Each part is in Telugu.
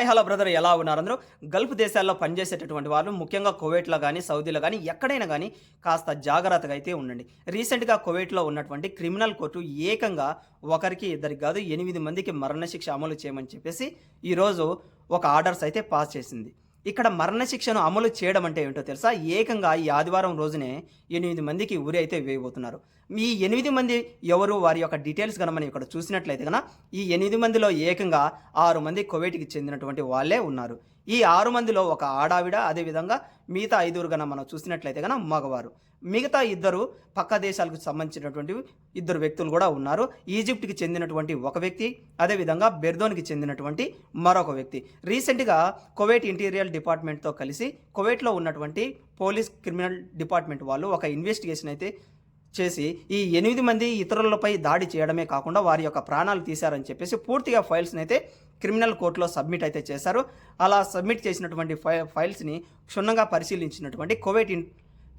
హాయ్ హలో బ్రదర్ ఎలా ఉన్నారు అందరూ? గల్ఫ్ దేశాల్లో పనిచేసేటటువంటి వాళ్ళు ముఖ్యంగా కువైట్లో కానీ సౌదీలో కానీ ఎక్కడైనా కానీ కాస్త జాగ్రత్తగా అయితే ఉండండి. రీసెంట్గా కువైట్లో ఉన్నటువంటి క్రిమినల్ కోర్టు ఏకంగా ఒకరికి ఇద్దరికి కాదు ఎనిమిది మందికి మరణశిక్ష అమలు చేయమని చెప్పేసి ఈరోజు ఒక ఆర్డర్స్ అయితే పాస్ చేసింది. ఇక్కడ మరణశిక్షను అమలు చేయడం అంటే ఏంటో తెలుసా? ఏకంగా ఈ ఆదివారం రోజునే ఎనిమిది మందికి ఉరి అయితే వేయబోతున్నారు. మీ ఎనిమిది మంది ఎవరు వారి యొక్క డీటెయిల్స్ కనుక మనం ఇక్కడ చూసినట్లయితే కనుక ఈ ఎనిమిది మందిలో ఏకంగా ఆరు మంది కువైట్కి చెందినటువంటి వాళ్ళే ఉన్నారు. ఈ ఆరు మందిలో ఒక ఆడావిడ అదేవిధంగా మిగతా ఐదుగురు కనుక మనం చూసినట్లయితే కనుక మగవారు. మిగతా ఇద్దరు పక్క దేశాలకు సంబంధించినటువంటి ఇద్దరు వ్యక్తులు కూడా ఉన్నారు. ఈజిప్ట్కి చెందినటువంటి ఒక వ్యక్తి అదేవిధంగా బెర్దోన్కి చెందినటువంటి మరొక వ్యక్తి. రీసెంట్గా కువైట్ ఇంటీరియర్ డిపార్ట్మెంట్తో కలిసి కువైట్లో ఉన్నటువంటి పోలీస్ క్రిమినల్ డిపార్ట్మెంట్ వాళ్ళు ఒక ఇన్వెస్టిగేషన్ అయితే చేసి ఈ ఎనిమిది మంది ఇతరులపై దాడి చేయడమే కాకుండా వారి యొక్క ప్రాణాలు తీశారని చెప్పేసి పూర్తిగా ఫైల్స్ని అయితే క్రిమినల్ కోర్టులో సబ్మిట్ అయితే చేశారు. అలా సబ్మిట్ చేసినటువంటి ఫై ఫైల్స్ని క్షుణ్ణంగా పరిశీలించినటువంటి కోవేట్ ఇన్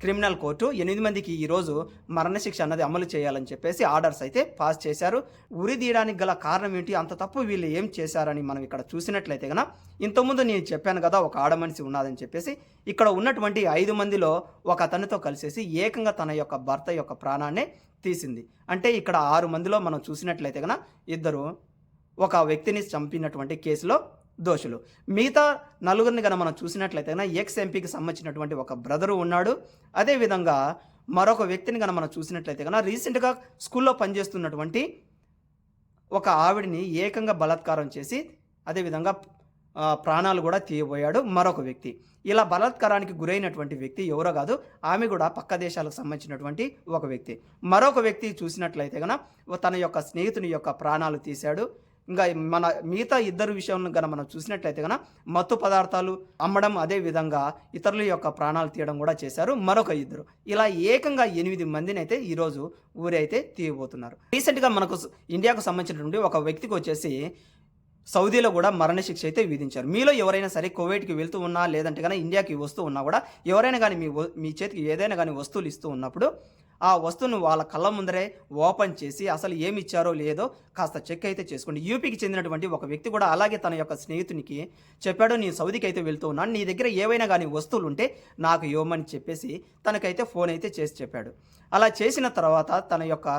క్రిమినల్ కోర్టు ఎనిమిది మందికి ఈరోజు మరణశిక్ష అన్నది అమలు చేయాలని చెప్పేసి ఆర్డర్స్ అయితే పాస్ చేశారు. ఉరి తీయడానికి గల కారణం ఏంటి? అంత తప్పు వీళ్ళు ఏం చేశారని మనం ఇక్కడ చూసినట్లయితే కనుక ఇంతకుముందు నేను చెప్పాను కదా ఒక ఆడమనిషి ఉన్నదని చెప్పేసి ఇక్కడ ఉన్నటువంటి ఐదు మందిలో ఒక అతనితో కలిసేసి ఏకంగా తన యొక్క భర్త యొక్క ప్రాణాన్ని తీసింది. అంటే ఇక్కడ ఆరు మందిలో మనం చూసినట్లయితే కనుక ఇద్దరు ఒక వ్యక్తిని చంపినటువంటి కేసులో దోషులు. మిగతా నలుగురిని కనుక మనం చూసినట్లయితే కనుక ఎక్స్ ఎంపీకి సంబంధించినటువంటి ఒక బ్రదరు ఉన్నాడు. అదేవిధంగా మరొక వ్యక్తిని కనుక మనం చూసినట్లయితే కనుక రీసెంట్గా స్కూల్లో పనిచేస్తున్నటువంటి ఒక ఆవిడని ఏకంగా బలాత్కారం చేసి అదేవిధంగా ప్రాణాలు కూడా తీయబోయాడు మరొక వ్యక్తి. ఇలా బలాత్కారానికి గురైనటువంటి వ్యక్తి ఎవరో కాదు ఆమె కూడా పక్క దేశాలకు సంబంధించినటువంటి ఒక వ్యక్తి. మరొక వ్యక్తి చూసినట్లయితే కనుక తన యొక్క స్నేహితుని యొక్క ప్రాణాలు తీశాడు. ఇంకా మన మిగతా ఇద్దరు విషయంలో కనుక మనం చూసినట్లయితే కనుక మత్తు పదార్థాలు అమ్మడం అదే విధంగా ఇతరుల యొక్క ప్రాణాలు తీయడం కూడా చేశారు మరొక ఇద్దరు. ఇలా ఏకంగా ఎనిమిది మందిని అయితే ఈరోజు ఊరైతే తీయబోతున్నారు. రీసెంట్గా మనకు ఇండియాకు సంబంధించినటువంటి ఒక వ్యక్తికి వచ్చేసి సౌదీలో కూడా మరణశిక్ష అయితే విధించారు. మీలో ఎవరైనా సరే కువైట్కి వెళ్తూ ఉన్నా లేదంటే కానీ ఇండియాకి వస్తూ ఉన్నా కూడా ఎవరైనా కానీ మీ మీ చేతికి ఏదైనా కానీ వస్తువులు ఇస్తూ ఉన్నప్పుడు ఆ వస్తువును వాళ్ళ కళ్ళ ముందరే ఓపెన్ చేసి అసలు ఏమి ఇచ్చారో లేదో కాస్త చెక్ అయితే చేసుకోండి. యూపీకి చెందినటువంటి ఒక వ్యక్తి కూడా అలాగే తన యొక్క స్నేహితునికి చెప్పాడు నేను సౌదీకి అయితే వెళ్తూ ఉన్నాను నీ దగ్గర ఏవైనా కానీ వస్తువులు ఉంటే నాకు ఇవ్వమని చెప్పేసి తనకైతే ఫోన్ అయితే చేసి చెప్పాడు. అలా చేసిన తర్వాత తన యొక్క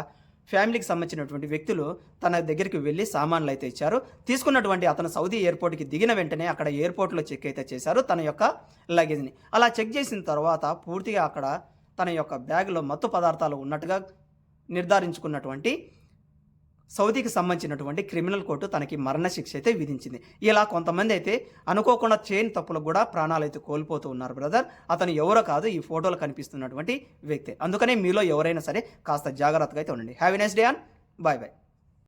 ఫ్యామిలీకి సంబంధించినటువంటి వ్యక్తులు తన దగ్గరికి వెళ్ళి సామాన్లు అయితే ఇచ్చారు. తీసుకున్నటువంటి అతను సౌదీ ఎయిర్పోర్ట్కి దిగిన వెంటనే అక్కడ ఎయిర్పోర్ట్లో చెక్ అయితే చేశారు తన యొక్క లగేజ్ని. అలా చెక్ చేసిన తర్వాత పూర్తిగా అక్కడ తన యొక్క బ్యాగ్లో మత్తు పదార్థాలు ఉన్నట్టుగా నిర్ధారించుకున్నటువంటి సౌదీకి సంబంధించినటువంటి క్రిమినల్ కోర్టు తనకి మరణశిక్ష అయితే విధించింది. ఇలా కొంతమంది అయితే అనుకోకుండా చైన్ తప్పులకు కూడా ప్రాణాలు అయితే కోల్పోతూ ఉన్నారు బ్రదర్. అతను ఎవరో కాదు ఈ ఫోటోలో కనిపిస్తున్నటువంటి వ్యక్తి. అందుకనే మీలో ఎవరైనా సరే కాస్త జాగ్రత్తగా అయితే ఉండండి. Have a nice day and bye bye